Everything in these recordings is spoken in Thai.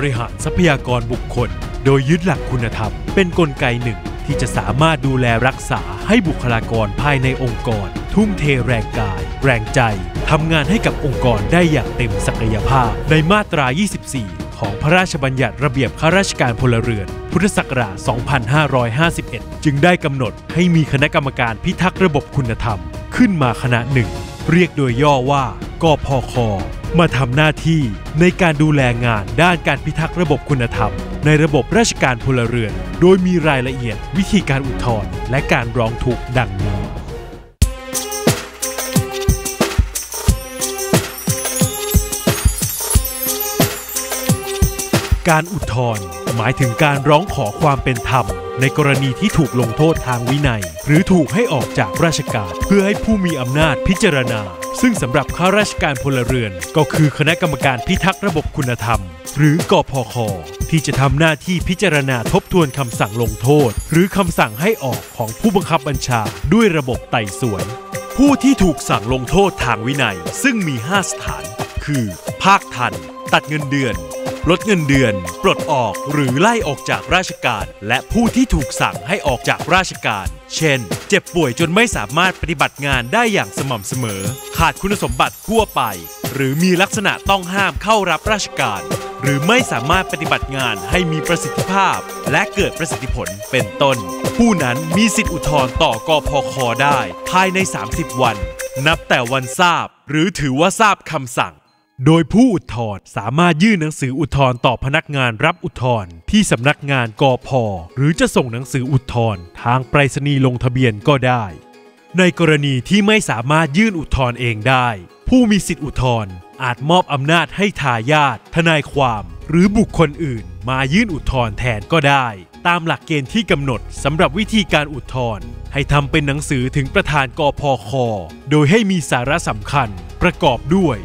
รบริหารทรัพยากรบุคคล โดยยึดหลักคุณธรรม เป็นนกลไกหนึ่งที่จะสามารถดูแลรักษาให้บุคลากรภายในองค์กร ทุ่มเทแรงกาย แรงใจทำงานให้กับองค์กรได้อย่างเต็มศักยภาพ ในมาตรา 24 ของพระราชบัญญัติระเบียบข้าราชการพลเรือน พุทธศักราช 2551 จึงได้กำหนดให้มีคณะกรรมการพิทักษ์ระบบคุณธรรม ขึ้นมาคณะหนึ่ง เรียกโดยย่อว่ากพค มาทำหน้าที่ในการดูแลงานด้านการพิทักษ์ระบบคุณธรรม ในระบบราชการพลเรือน โดยมีรายละเอียดวิธีการอุทธรณ์และการร้องทุกข์ดังนี้การอุทธรณ์หมายถึงการร้องขอความเป็นธรรม ในกรณีที่ถูกลงโทษทางวินัย หรือถูกให้ออกจากราชการ เพื่อให้ผู้มีอำนาจพิจารณา ซึ่งสำหรับข้าราชการพลเรือน ก็คือคณะกรรมการพิทักษ์ระบบคุณธรรม หรือกพคที่จะทำหน้าที่พิจารณาทบทวนคำสั่งลงโทษ หรือคำสั่งให้ออกของผู้บังคับบัญชาด้วยระบบไต่สวน ผู้ที่ถูกสั่งลงโทษทางวินัย ซึ่งมี 5 สถาน คือ ภาคทัน ตัดเงินเดือน ลดเงินเดือน ปลดออกหรือไล่ออกจากราชการ และผู้ที่ถูกสั่งให้ออกจากราชการ เช่น เจ็บป่วยจนไม่สามารถปฏิบัติงานได้อย่างสม่ำเสมอ ขาดคุณสมบัติทั่วไป หรือมีลักษณะต้องห้ามเข้ารับราชการ หรือไม่สามารถปฏิบัติงานให้มีประสิทธิภาพ และเกิดประสิทธิผลเป็นต้น ผู้นั้นมีสิทธิอุทธรณ์ต่อกพคได้ ภายใน 30 วัน นับแต่วันทราบ หรือถือว่าทราบคำสั่ง โดยผู้อุทธรณ์สามารถยื่นหนังสืออุทธรณ์ต่อพนักงานรับอุทธรณ์ที่สำนักงานกอพหรือจะส่งหนังสืออุทธรณ์ทางไปรษณีย์ลงทะเบียนก็ได้ ในกรณีที่ไม่สามารถยื่นอุทธรณ์เองได้ ผู้มีสิทธิอุทธรณ์อาจมอบอำนาจให้ทายาททนายความ หรือบุคคลอื่น มายื่นอุทธรณ์แทนก็ได้ ตามหลักเกณฑ์ที่กำหนดสำหรับวิธีการอุทธรณ์ให้ทำเป็นหนังสือถึงประธานกอพคโดยให้มีสาระสำคัญ ประกอบด้วย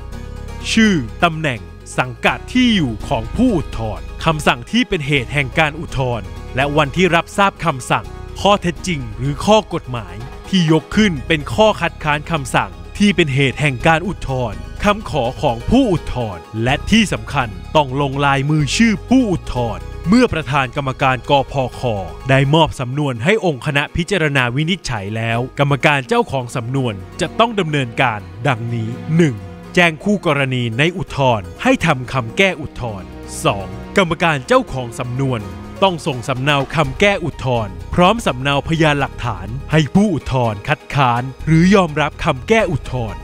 ชื่อ ตำแหน่ง สังกัดที่อยู่ของผู้อุทธรณ์คำสั่งที่เป็นเหตุแห่งการอุทธรณ์และวันที่รับทราบคำสั่ง ข้อเท็จจริง หรือข้อกฎหมาย ที่ยกขึ้นเป็นข้อคัดค้านคำสั่ง ที่เป็นเหตุแห่งการอุทธรณ์คำขอของผู้อุทธรณ์และที่สำคัญต้องลงลายมือชื่อผู้อุทธรณ์เมื่อประธานกรรมการกพคได้มอบสำนวนให้องค์คณะพิจารณาวินิจฉัยแล้ว กรรมการเจ้าของสำนวนจะต้องดำเนินการ ดังนี้ 1. แจ้งคู่กรณีในอุทธรณ์ให้ทำคำแก้อุทธรณ์ 2. กรรมการเจ้าของสำนวน ต้องส่งสำเนาคำแก้อุทธรณ์พร้อมสำเนาพยานหลักฐาน ให้ผู้อุทธรณ์คัดค้าน หรือยอมรับคำแก้อุทธรณ์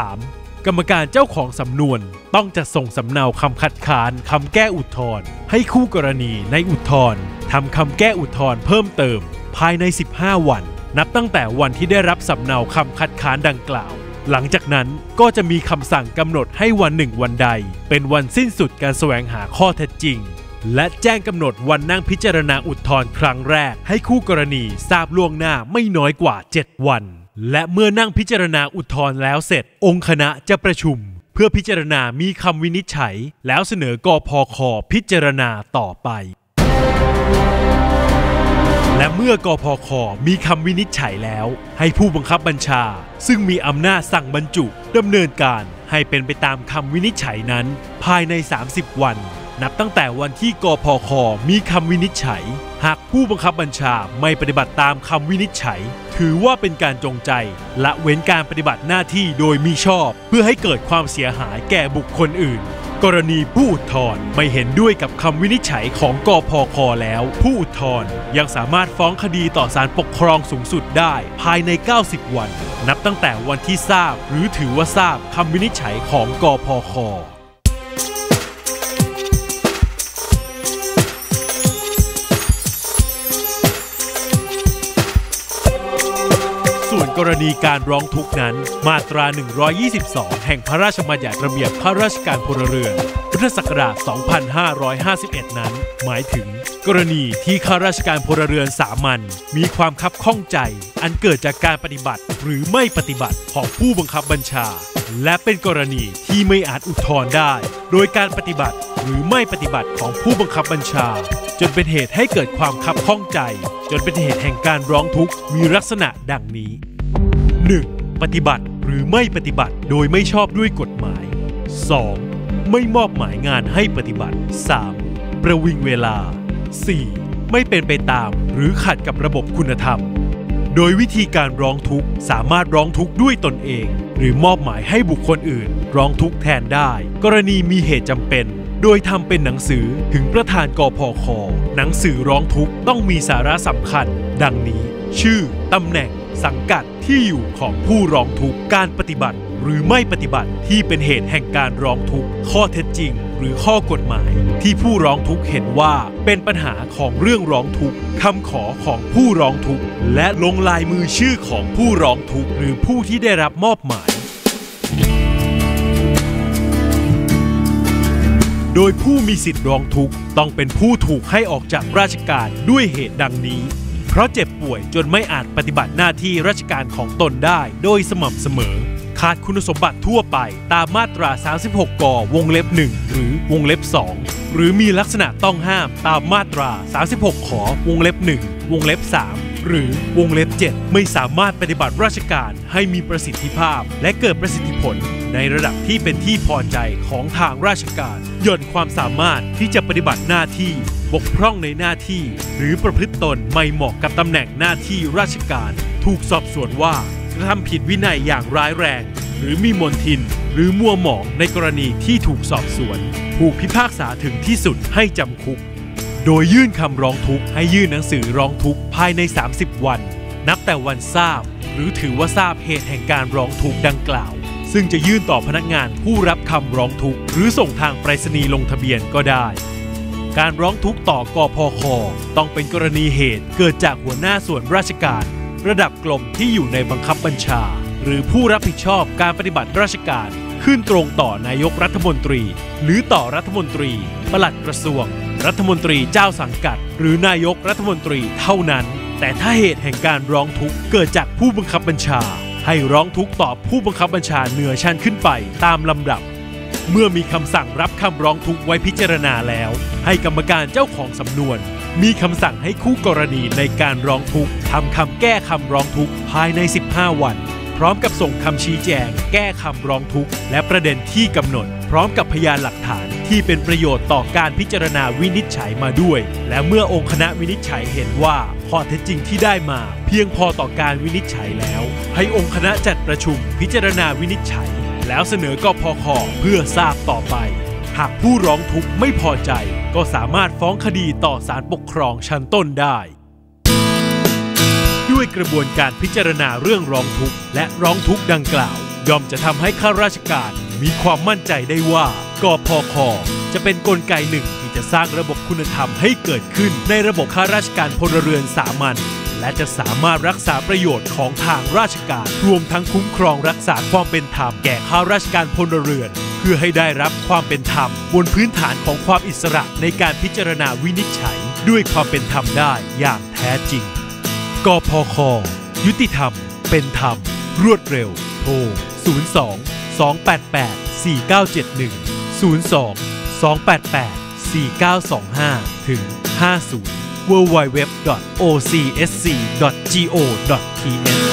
3. กรรมการเจ้าของสำนวนต้องจะส่งสำเนาคำคัดค้านคำแก้อุทธรณ์ให้คู่กรณีในอุทธรณ์ทำคำแก้อุทธรณ์เพิ่มเติม ภายใน 15 วัน นับตั้งแต่วันที่ได้รับสำเนาคำคัดค้านดังกล่าว หลังจากนั้นก็จะมีคำสั่งกำหนดให้วันหนึ่งวันใด เป็นวันสิ้นสุดการแสวงหาข้อเท็จจริง และแจ้งกำหนดวันนั่งพิจารณาอุทธรณ์ครั้งแรก ให้คู่กรณีทราบล่วงหน้าไม่น้อยกว่า 7 วัน และเมื่อนั่งพิจารณาอุทธรณ์แล้วเสร็จ องค์คณะจะประชุม เพื่อพิจารณามีคำวินิจฉัย แล้วเสนอกอพอคพิจารณาต่อไป และเมื่อกพคมีคำวินิจฉัยแล้ว ให้ผู้บังคับบัญชา ซึ่งมีอำนาจสั่งบรรจุดำเนินการให้เป็นไปตามคำวินิจฉัยนั้น ภายใน 30 วัน นับตั้งแต่วันที่กพคมีคำวินิจฉัย หากผู้บังคับบัญชาไม่ปฏิบัติตามคำวินิจฉัย ถือว่าเป็นการจงใจ ละเว้นการปฏิบัติหน้าที่โดยมิชอบ เพื่อให้เกิดความเสียหายแก่บุคคลอื่น กรณีผู้อุทธรณ์ไม่เห็นด้วยกับคำวินิจฉัยของกพคแล้ว ผู้อุทธรณ์ยังสามารถฟ้องคดีต่อศาลปกครองสูงสุดได้ภายใน 90 วัน นับตั้งแต่วันที่ทราบหรือถือว่าทราบคำวินิจฉัยของกพคอ รณีการร้องทุกข์นั้น มาตรา 122 แห่งพระราชบัญญัติระเบียบข้าราชการพลเรือนพุทธศักราช 2551 นั้น หมายถึง กรณีที่ข้าราชการพลเรือนสามัญมีความคับข้องใจ อันเกิดจากการปฏิบัติหรือไม่ปฏิบัติของผู้บังคับบัญชา และเป็นกรณีที่ไม่อาจอุทธรณ์ได้ โดยการปฏิบัติหรือไม่ปฏิบัติของผู้บังคับบัญชา จนเป็นเหตุให้เกิดความคับข้องใจ จนเป็นเหตุแห่งการร้องทุกข์มีลักษณะดังนี้ 1. ปฏิบัติหรือไม่ปฏิบัติโดยไม่ชอบด้วยกฎหมาย 2. ไไม่มอบหมายงานให้ปฏิบัติ 3. ประวิงเวลา 4. ไม่เป็นไปตามหรือขัดกับระบบคุณธรรม โดยวิธีการร้องทุกข์สามารถร้องทุกข์ด้วยตนเอง หรือมอบหมายให้บุคคลอื่น ร้องทุกข์แทนได้ กรณีมีเหตุจำเป็นโดยทำเป็นหนังสือถึงประธานกพคหนังสือร้องทุกข์ต้องมีสาระสำคัญ ดังนี้ ชื่อตำแหน่ง สังกัดที่อยู่ของผู้ร้องทุกข์การปฏิบัติ หรือไม่ปฏิบัติที่เป็นเหตุแห่งการร้องทุกข์ข้อเท็จจริง หรือข้อกฎหมาย ที่ผู้ร้องทุกข์เห็นว่าเป็นปัญหาของเรื่องร้องทุกข์คำขอของผู้ร้องทุกข์และลงลายมือชื่อของผู้ร้องทุกข์หรือผู้ที่ได้รับมอบหมาย โดยผู้มีสิทธิ์ร้องทุกข์ต้องเป็นผู้ถูกให้ออกจากราชการด้วยเหตุดังนี้ เพราะเจ็บป่วยจนไม่อาจปฏิบัติหน้าที่ราชการของตนได้โดยสม่ำเสมอ ขาดคุณสมบัติทั่วไปตามมาตรา 36 ก วงเล็บ 1 หรือวงเล็บ 2 หรือมีลักษณะต้องห้ามตามมาตรา 36ขอวงเล็บ 1 วงเล็บ 3 หรือวงเล็บ 7 ไม่สามารถปฏิบัติราชการให้มีประสิทธิภาพ และเกิดประสิทธิผล ในระดับที่เป็นที่พอใจของทางราชการย่อนความสามารถที่จะปฏิบัติหน้าที่บกพร่องในหน้าที่ หรือประพฤติตนไม่เหมาะกับตำแหน่งหน้าที่ราชการ ถูกสอบสวนว่ากระทำผิดวินัยอย่างร้ายแรง หรือมีมนทิน หรือมัวหมองในกรณีที่ถูกสอบสวน ถูกพิพากษาถึงที่สุดให้จำคุก โดยยื่นคำร้องทุกข์ให้ยื่นหนังสือร้องทุกข์ภายใน 30 วัน นับแต่วันทราบ หรือถือว่าทราบเหตุแห่งการร้องทุกข์ดังกล่าว ซึ่งจะยื่นต่อพนักงานผู้รับคำร้องทุกข์หรือส่งทางไปรษณีย์ลงทะเบียนก็ได้ การร้องทุกข์ต่อกอพคต้องเป็นกรณีเหตุเกิดจากหัวหน้าส่วนราชการ ระดับกลมที่อยู่ในบังคับบัญชา หรือผู้รับผิดชอบการปฏิบัติราชการ ขึ้นตรงต่อนายกรัฐมนตรี หรือต่อรัฐมนตรีปลัดกระทรวง รัฐมนตรีเจ้าสังกัด หรือนายกรัฐมนตรีเท่านั้น แต่ถ้าเหตุแห่งการร้องทุกข์เกิดจากผู้บังคับบัญชา ให้ร้องทุกข์ต่อผู้บังคับบัญชาเหนือชั้นขึ้นไปตามลำดับ เมื่อมีคำสั่งรับคำร้องทุกข์ไว้พิจารณาแล้ว ให้กรรมการเจ้าของสำนวน มีคำสั่งให้คู่กรณีในการร้องทุกข์ทำคำแก้คำร้องทุกข์ภายใน 15 วันพร้อมกับส่งคำชี้แจง แก้คำร้องทุกข์ และประเด็นที่กำหนด พร้อมกับพยานหลักฐาน ที่เป็นประโยชน์ต่อการพิจารณาวินิจฉัยมาด้วย และเมื่อองค์คณะวินิจฉัยเห็นว่าข้อเท็จจริงที่ได้มา เพียงพอต่อการวินิจฉัยแล้ว ให้องค์คณะจัดประชุมพิจารณาวินิจฉัย แล้วเสนอกพคเพื่อทราบต่อไป หากผู้ร้องทุกข์ไม่พอใจ ก็สามารถฟ้องคดีต่อศาลปกครองชั้นต้นได้ด้วยกระบวนการพิจารณาเรื่องร้องทุกข์และร้องทุกข์ดังกล่าว ย่อมจะทำให้ข้าราชการมีความมั่นใจได้ว่า กพคจะเป็นนกลไกหนึ่งที่จะสร้างระบบคุณธรรมให้เกิดขึ้น ในระบบข้าราชการพลเรือนสามัญและจะสามารถรักษาประโยชน์ของทางราชการ รวมทั้งคุ้มครองรักษาความเป็นธรรมแก่ข้าราชการพลเรือน เพื่อให้ได้รับความเป็นธรรม บนพื้นฐานของความอิสระในการพิจารณาวินิจฉัย ด้วยความเป็นธรรมได้อย่างแท้จริง กพค ยุติธรรม เป็นธรรม รวดเร็ว โทร 02 288 4971 02 288 4925 ถึง 50 www.ocsc.go.th